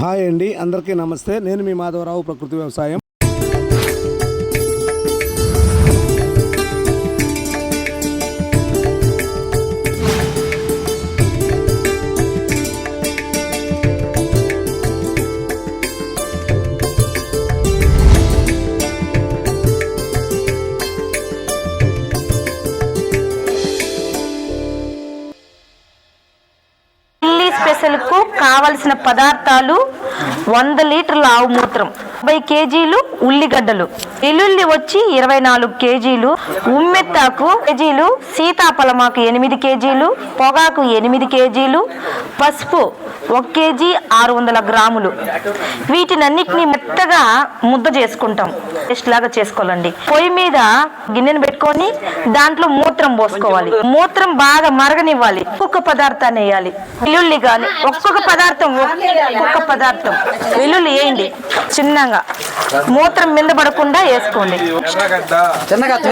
Hi అండి అందరికీ నమస్తే. నేను మీ మాధవరావు ప్రకృతి వ్యవసాయం. కావలసిన పదార్థాలు వంద లీటర్ల ఆవు మూత్రం. యాభై కేజీలు ఉల్లిగడ్డలు. వెల్లుల్లి వచ్చి ఇరవై నాలుగు కేజీలు ఉమ్మెత్తాకు కేజీలు సీతాఫలమాకు ఎనిమిది కేజీలు పొగాకు ఎనిమిది కేజీలు పసుపు ఒక కేజీ ఆరు వందల గ్రాములు. వీటినన్నిటిని మెత్తగా ముద్ద చేసుకుంటాం. పేస్ట్ లాగా చేసుకోవాలండి. పొయ్యి మీద గిన్నెను పెట్టుకొని దాంట్లో మూత్రం పోసుకోవాలి. మూత్రం బాగా మరగనివ్వాలి. ఒక్కొక్క పదార్థాన్ని వేయాలి. వెల్లుల్లి కానీ ఒక్కొక్క పదార్థం ఒక్కొక్క పదార్థం. వెల్లుల్లి వేయండి. చిన్నగా. మూత్రం మీద పడకుండా వేసుకోండి.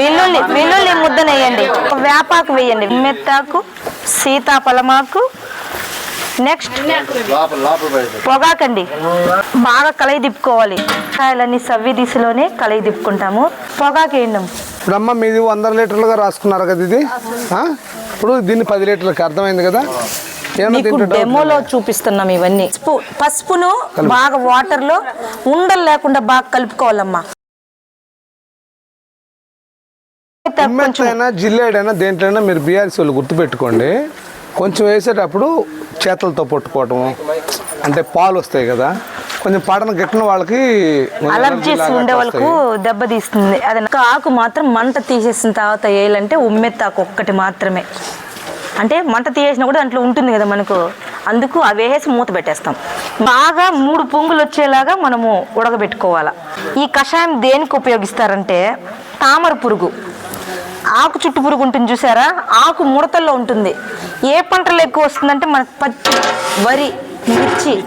వెల్లుల్లి వెల్లుల్లి ముద్దనేయండి ఒక వేపాకు వేయండి. మెత్తాకు సీతాఫలమాకు నెక్స్ట్ పొగాకండి. బాగా కలయి తిప్పుకోవాలి. కాయలన్నీ సవ్వి దిశలోనే కలయి తిప్పుకుంటాము. పొగాకు వేయండి. ఇప్పుడు అమ్మ మీది వంద లీటర్లుగా రాసుకున్నారు కదా ఇది? ఇప్పుడు దీన్ని పది లీటర్లకి అర్థమైంది కదా? మీకు డెమోలో చూపిస్తున్నాం ఇవన్నీ. పసుపు పసుపును బాగా వాటర్లో ఉండలు లేకుండా బాగా కలుపుకోవాలమ్మా. అయినా జిల్లేడైనా దేంట్లైనా మీరు బీఆర్సీ వాళ్ళు గుర్తుపెట్టుకోండి. కొంచెం వేసేటప్పుడు చేతులతో పట్టుకోవటం అంటే పాలు వస్తాయి కదా కొంచెం పడన గిట్టిన వాళ్ళకి అలర్జీస్ ఉండే వాళ్ళకు వస్తాయి. దెబ్బ తీస్తుంది. అది ఆకు మాత్రం మంట తీసేసిన తర్వాత వేయాలంటే ఉమ్మెత్తాకు ఒక్కటి మాత్రమే. అంటే మంట తీయేసినా కూడా దాంట్లో ఉంటుంది కదా మనకు. అందుకు అవి మూత పెట్టేస్తాం. బాగా మూడు పొంగులు వచ్చేలాగా మనము ఉడకబెట్టుకోవాలి. ఈ కషాయం దేనికి ఉపయోగిస్తారంటే తామర పురుగు. ఆకు చుట్టు పురుగు ఉంటుంది చూసారా? ఆకు ముడతల్లో ఉంటుంది. ఏ పంటలు ఎక్కువ వస్తుందంటే మన పచ్చి వరి మిర్చి.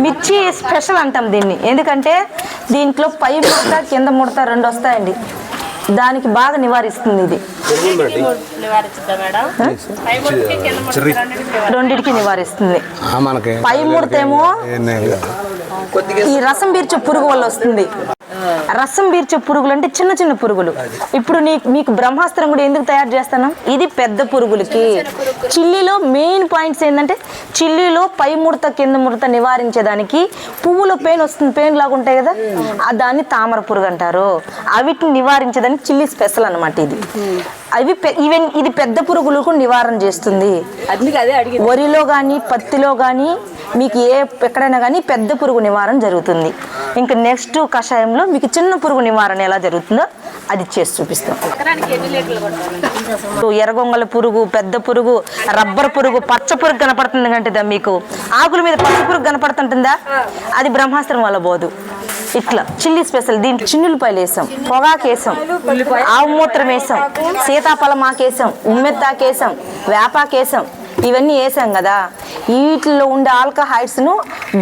మిర్చి స్పెషల్ అంటాం దీన్ని. ఎందుకంటే దీంట్లో పై ముడత కింద ముడత రెండు వస్తాయండి. దానికి బాగా నివారిస్తుంది ఇది. రెండింటికి నివారిస్తుంది ఆ, మనకి పై ముడతేమో. ఈ రసం పీల్చే పురుగు వల్ల వస్తుంది. రసం పీల్చే పురుగులు అంటే చిన్న చిన్న పురుగులు. ఇప్పుడు నీ మీకు బ్రహ్మాస్త్రం కూడా ఎందుకు తయారు చేస్తాను? ఇది పెద్ద పురుగులకి. చిల్లీలో మెయిన్ పాయింట్స్ ఏంటంటే చిల్లీలో పై ముడత కింద ముడత నివారించేదానికి పువ్వులో పెయిన్ వస్తుంది పెయిన్ లాగా ఉంటాయి కదా? ఆ దాన్ని తామర పురుగు అంటారు. అవిటిని నివారించేదానికి చిల్లీ స్పెషల్ అన్నమాట ఇది. అవి పె- ఈవెన్ ఇది పెద్ద పురుగులకు నివారణ చేస్తుంది. వరిలో కానీ పత్తిలో కానీ మీకు ఏ ఎక్కడైనా కానీ పెద్ద పురుగు నివారణ జరుగుతుంది. ఇంకా నెక్స్ట్ కషాయంలో మీకు చిన్న పురుగు నివారణ ఎలా జరుగుతుందో అది చేసి చూపిస్తాం. ఎర్రగొంగల పురుగు పెద్ద పురుగు రబ్బర్ పురుగు పచ్చ పురుగు కనపడుతుంది అంటే మీకు. ఆకుల మీద పచ్చ పురుగు కనపడుతుంటుందా? అది బ్రహ్మాస్త్రం వల్ల పోదు. ఇట్లా చిల్లీ స్పెషల్ దీంట్లో చిన్నులపాయలు వేసాం పొగాకు వేసాం ఆవు మూత్రం వేసాం సీతాఫలం ఆకు వేసాం ఉమ్మెత్తాకు వేసాం వేపాకు వేసాం ఇవన్నీ వేసాం కదా. వీటిలో ఉండే ఆల్కహాయిడ్స్ను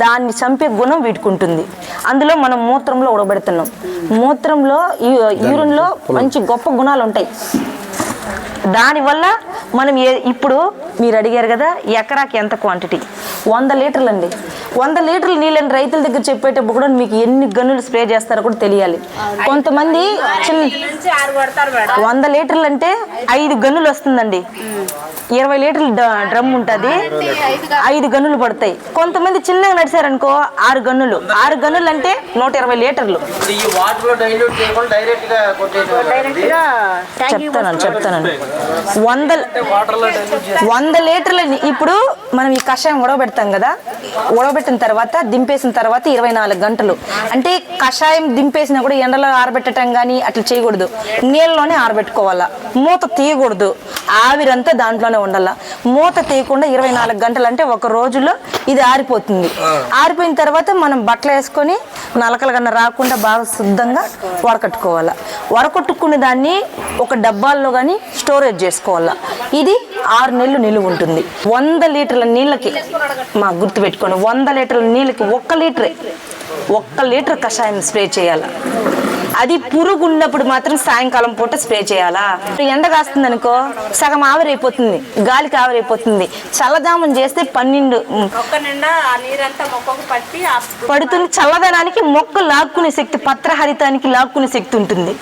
దాన్ని చంపే గుణం వీటికి ఉంటుంది. అందులో మనం మూత్రంలో ఉడబెడుతున్నాం. మూత్రంలో యూరిన్లో మంచి గొప్ప గుణాలు ఉంటాయి దానివల్ల మనం ఏ ఇప్పుడు మీరు అడిగారు కదా ఎకరాకి ఎంత క్వాంటిటీ వంద లీటర్లు అండి వంద లీటర్ల నీళ్ళని రైతుల దగ్గర చెప్పేటప్పుడు కూడా మీకు ఎన్ని గన్నులు స్ప్రే చేస్తారో కూడా తెలియాలి. కొంతమంది చిన్న వంద లీటర్లు అంటే ఐదు గన్నులు వస్తుందండి. ఇరవై లీటర్ల డ్రమ్ ఉంటుంది. ఐదు గన్నులు పడతాయి. కొంతమంది చిన్నగా నడిచారనుకో ఆరు గన్నులు. ఆరు గన్నులు అంటే నూట ఇరవై లీటర్లు. ఈ వాటర్లో డైల్యూట్ చేయకుండా డైరెక్ట్గా కొట్టేసి చెప్తాను చెప్తాను. వంద వంద లీటర్ల ఇప్పుడు మనం ఈ కషాయం ఉడకబెడతాం కదా. ఉడకబెట్టిన తర్వాత దింపేసిన తర్వాత ఇరవై నాలుగు గంటలు. అంటే కషాయం దింపేసినా కూడా ఎండలో ఆరబెట్టడం కానీ అట్లా చేయకూడదు. నీళ్ళలోనే ఆరబెట్టుకోవాలా. మూత తీయకూడదు. ఆవిరంతా దాంట్లోనే ఉండాల. మూత తీయకుండా ఇరవై నాలుగు గంటలు అంటే ఒక రోజులో ఇది ఆరిపోతుంది. ఆరిపోయిన తర్వాత మనం బట్టలు వేసుకొని నలకలు కన్నా రాకుండా బాగా శుద్ధంగా వడకట్టుకోవాలా వడకట్టుకునే దాన్ని ఒక డబ్బాల్లో కానీ స్టోరేజ్ చేసుకోవాలా. ఇది ఆరు నెలలు నిలువ ఉంటుంది. వంద లీటర్ల నీళ్ళకి మా గుర్తు పెట్టుకోండి. వంద లీటర్ల నీళ్ళకి ఒక్క లీటరే. ఒక్క లీటర్ కషాయం స్ప్రే చేయాలి? అది పురుగు ఉన్నప్పుడు మాత్రం సాయంకాలం పూట స్ప్రే చేయాలా? ఎండ కాస్తుంది అనుకో సగం ఆవిరైపోతుంది గాలికి ఆవిరైపోతుంది. చల్లదామం చేస్తే పన్నెండు ఉమ్, మొక్క నిండా ఆ నీరంతా మొక్కకు పట్టి ఆ పడుతుంది. చల్లదనానికి మొక్క లాక్కునే శక్తి పత్రహరితానికి లాక్కునే శక్తి ఉంటుంది.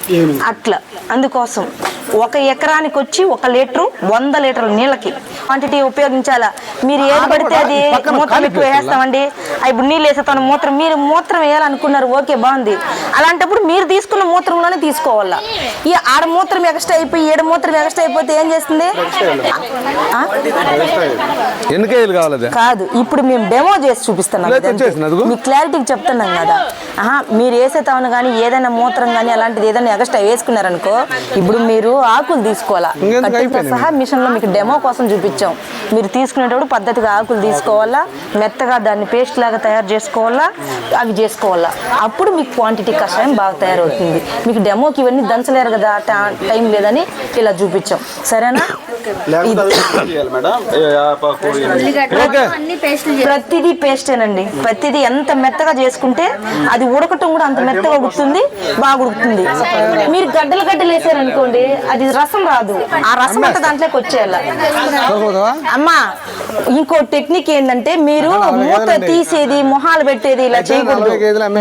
అట్లా. అందుకోసం ఒక ఎకరానికి వచ్చి ఒక లీటరు వంద లీటర్ల నీళ్ళకి క్వాంటిటీ ఉపయోగించాలా? మీరు ఏది పడితే అది మూత్రం ఎక్కువ వేస్తామండి. ఇప్పుడు నీళ్ళు వేసేస్తాను మూత్రం మీరు మూత్రం వేయాలనుకున్నారు ఓకే బాగుంది. అలాంటప్పుడు మీరు తీసుకున్న మూత్రంలోనే తీసుకోవాలా. ఈ ఆడ మూత్రం ఎక్స్ట్రా అయిపోయి ఏడు మూత్రం ఎక్స్ట్రా అయిపోతే ఏం చేస్తుంది? కావాలి కాదు ఇప్పుడు మేము డెమో చేసి చూపిస్తున్నాం. మీకు క్లారిటీకి చెప్తున్నాం కదా. ఆహా మీరు వేసే తాను కానీ ఏదైనా మూత్రం కానీ అలాంటిది ఏదైనా ఎక్స్ట్రా వేసుకున్నారనుకో ఇప్పుడు మీరు ఆకులు తీసుకోవాలా. సహా మిషన్లో మీకు డెమో కోసం చూపించాం. మీరు తీసుకునేటప్పుడు పద్ధతిగా ఆకులు తీసుకోవాలా? మెత్తగా దాన్ని పేస్ట్ లాగా తయారు చేసుకోవాలా? అవి చేసుకోవాలా? అప్పుడు మీకు క్వాంటిటీ కషాయం బాగా తయారవుతుంది. మీకు డెమోకి ఇవన్నీ దంచలేరు కదా టా- లేదని ఇలా చూపించాం. సరేనా? ప్రతిదీ పేస్టేనండి ప్రతిదీ ఎంత మెత్తగా చేసుకుంటే అది ఉడకటం కూడా అంత మెత్తగా ఉడుకుతుంది బాగా ఉడుకుతుంది. మీరు గడ్డలు గడ్డలు వేసారనుకోండి అది రసం రాదు. ఆ రసం అంతా దాంట్లోకి వచ్చేయాల? అమ్మా ఇంకో టెక్నిక్ ఏంటంటే మీరు మూత తీసేది మొహాలు పెట్టేది ఇలా చేయకూడదు.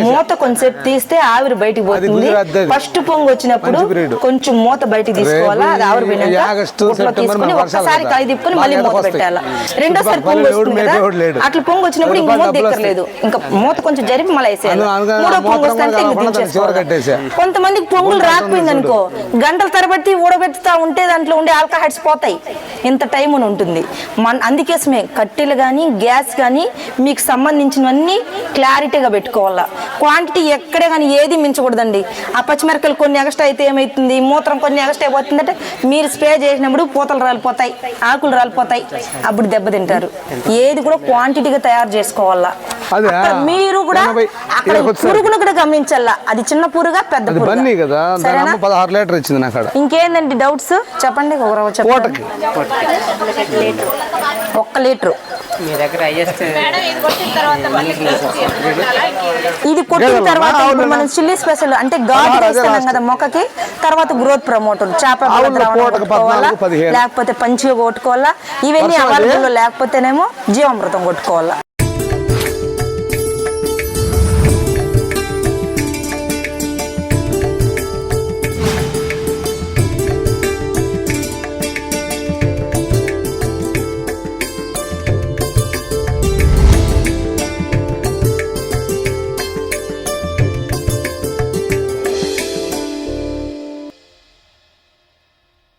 మూత కొంచెంసేపు తీస్తే ఆవిరి బయటికి పోతుంది. ఫస్ట్ పొంగు వచ్చినప్పుడు. కొంచెం మూత బయటికి తీసుకోవాలా? అది ఆవిరి రేపు ఈ పోయినాక ఆగస్టు, బుట్టలో సెప్టెంబర్ తీసుకుని ఒక్కసారి తిప్పుకొని బాగా మళ్ళీ మూత. పెట్టాలా రెండోసారి పొంగు వస్తుంది కదా. అట్లా పొంగు వచ్చినప్పుడు ఇంక మూత దిక్కర్లేదు ఇంకా మూత కొంచెం జరిపి మళ్ళీ వేసేయాలి. మూడో పొంగు ఇంక. దించేసుకోవాలి కొంతమందికి పొంగులు రాకపోయింది అనుకో గంటల తరబడి ఊడబెట్టుతా ఉంటే దాంట్లో ఉండే ఆల్కహాయిడ్స్ పోతాయి. ఇంత టైం అని ఉంటుంది. మన అందుకోసమే కట్టెలు కానీ గ్యాస్ కానీ మీకు సంబంధించినవన్నీ క్లారిటీగా పెట్టుకోవాలా? క్వాంటిటీ ఎక్కడే కానీ ఏది మించకూడదండి. ఆ పచ్చిమిరపకాయలు కొన్ని ఎగస్ట్రా అయితే ఏమవుతుంది మూత్రం కొన్ని ఎగస్ట్రా అయిపోతుందంటే మీరు స్ప్రే చేసినప్పుడు పూతలు రాలిపోతాయి ఆకులు రాలిపోతాయి. అప్పుడు దెబ్బతింటారు ఏది కూడా క్వాంటిటీగా తయారు చేసుకోవాలా? మీరు కూడా అక్కడ. పురుగును కూడా గమనించాలా? అది చిన్న పురుగా పెద్ద. బన్నీ కదా పదహారు లీటర్ ఇచ్చింది నాకు అక్కడ ఇంకేందండి డౌట్స్? చెప్పండి పూటకి. ఒక్క లీటరు మీ దగ్గర హైయెస్ట్ మేడం ఇది కొట్టిన తర్వాత మళ్ళీ ఇది కొట్టిన గేదెలు తర్వాత ఆవులు ఇప్పుడు మనం చిల్లీ స్పెషల్ అంటే అదే వేస్తున్నాం. కదా మొక్కకి తర్వాత గ్రోత్ ప్రమోటర్ చేప. లేకపోతే పంచిగా కొట్టుకోవాలా ఇవన్నీ? అవైలబుల్ లేకపోతేనేమో జీవామృతం కొట్టుకోవాలా